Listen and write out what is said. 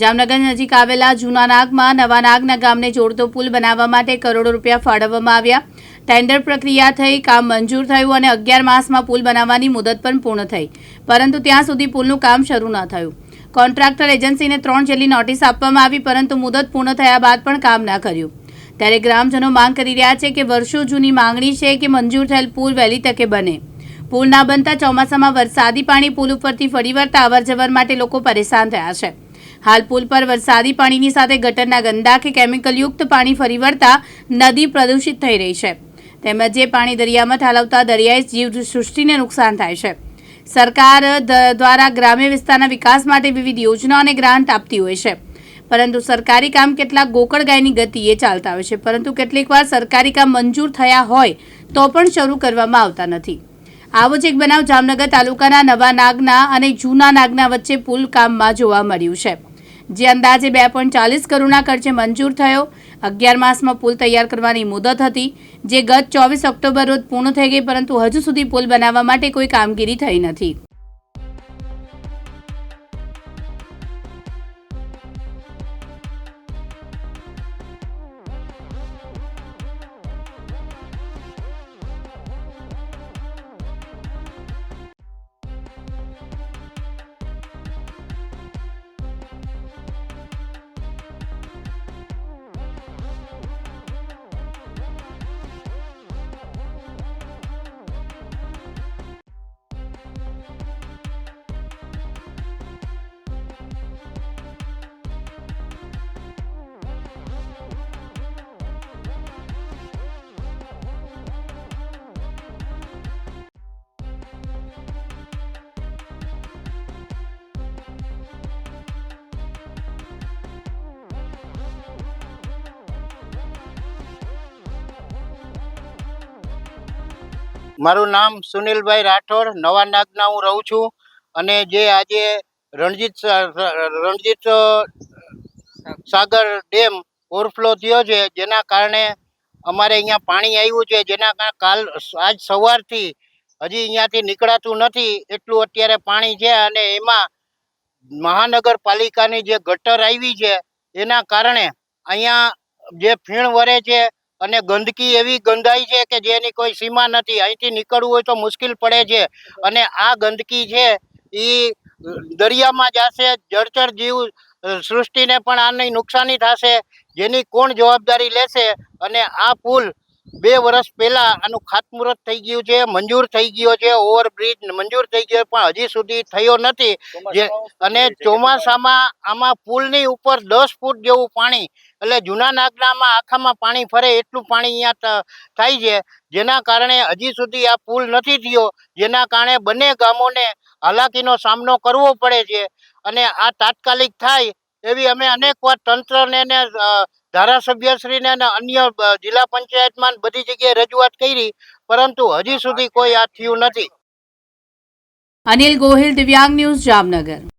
જામનગર નજીક આવેલા જૂના નાગમાં નવા નાગના ગામને જોડતો પુલ બનાવવા માટે કરોડો રૂપિયા ફાળવવામાં આવ્યા. ટેન્ડર પ્રક્રિયા થઈ, કામ મંજૂર થયું અને અગિયાર માસમાં પુલ બનાવવાની મુદત પણ પૂર્ણ થઈ. પરંતુ ત્યાં સુધી પુલનું કામ શરૂ ન થયું. કોન્ટ્રાક્ટર એજન્સીને ત્રણ જેટલી નોટિસ આપવામાં આવી, પરંતુ મુદત પૂર્ણ થયા બાદ પણ કામ ના કર્યું. ત્યારે ગ્રામજનો માંગ કરી રહ્યા છે કે વર્ષો જૂની માંગણી છે કે મંજૂર થયેલ પુલ વહેલી તકે બને. પુલ ના બનતા ચોમાસામાં વરસાદી પાણી પુલ ઉપરથી ફરી વળતા અવરજવર માટે લોકો પરેશાન થયા છે. હાલ પુલ પર વરસાદી પાણીની સાથે ગટરના ગંદા કે કેમિકલયુક્ત પાણી ફરી વળતા નદી પ્રદૂષિત થઈ રહી છે. તેમજ જે પાણી દરિયામાં ઠાલવતા દરિયાઈ જીવ સૃષ્ટિને નુકસાન થાય છે. સરકાર દ્વારા ગ્રામ્ય વિસ્તારના વિકાસ માટે વિવિધ યોજના અને ગ્રાન્ટ આપતી હોય છે. પરંતુ સરકારી કામ કેટલાક ગોકળ ગાયની ગતિએ ચાલતા હોય છે. પરંતુ કેટલીક વાર સરકારી કામ મંજૂર થયા હોય તો પણ શરૂ કરવામાં આવતા નથી. આવો જ એક બનાવ જામનગર તાલુકાના નવા નાગના અને જૂના નાગના વચ્ચે પુલ કામમાં જોવા મળ્યું છે. જે અંદાજે બે પોઈન્ટ ચાલીસ કરોડના ખર્ચે મંજૂર થયો. અગિયાર માસમાં પુલ તૈયાર કરવાની મુદત હતી, જે ગત ચોવીસ ઓક્ટોબર રોજ પૂર્ણ થઈ ગઈ, પરંતુ હજુ સુધી પુલ બનાવવા માટે કોઈ કામગીરી થઈ નથી. મારું નામ સુનિલભાઈ રાઠોડ નવા નાગના હું રહું છું અને જે આજે રણજીત રણજીત સાગર ડેમ ઓવરફ્લો થયો છે, જેના કારણે અમારે અહીંયા પાણી આવ્યું છે, જેના કારણે કાલ, આજ સવારથી હજી અહીંયાથી નીકળાતું નથી, એટલું અત્યારે પાણી છે અને એમાં મહાનગરપાલિકાની જે ગટર આવી છે, એના કારણે અહીંયા જે ફીણ વરે છે અને ગંદકી એવી ગંદાઈ છે કે જેની કોઈ સીમા નથી. અહીંથી નીકળવું હોય તો મુશ્કેલ પડે છે. અને આ ગંદકી છે એ દરિયામાં જશે, જળચર જીવ સૃષ્ટિને પણ આની નુકસાની થશે. જેની કોણ જવાબદારી લેશે? અને આ પુલ બે વર્ષ પહેલાં આનું ખાતમુહૂર્ત થઈ ગયું છે, મંજૂર થઈ ગયો છે, ઓવરબ્રિજ મંજૂર થઈ ગયો પણ હજી સુધી થયો નથી. જે અને ચોમાસામાં આમાં પુલની ઉપર દસ ફૂટ જેવું પાણી એટલે જૂના નાગડામાં આખામાં પાણી ફરે એટલું પાણી અહીંયા થાય છે. જેના કારણે હજી સુધી આ પુલ નથી થયો. જેના કારણે બંને ગામોને હાલાકીનો સામનો કરવો પડે છે. અને આ તાત્કાલિક થાય એવી અમે અનેક વાર તંત્રને ને ધારાસભ્યશ્રીને અને અન્ય જિલ્લા પંચાયતમાં બધી જગ્યાએ રજૂઆત કરી. પરંતુ હજી સુધી કોઈ આ થયું નથી. અનિલ ગોહિલ, દિવ્યાંગ ન્યૂઝ જામનગર.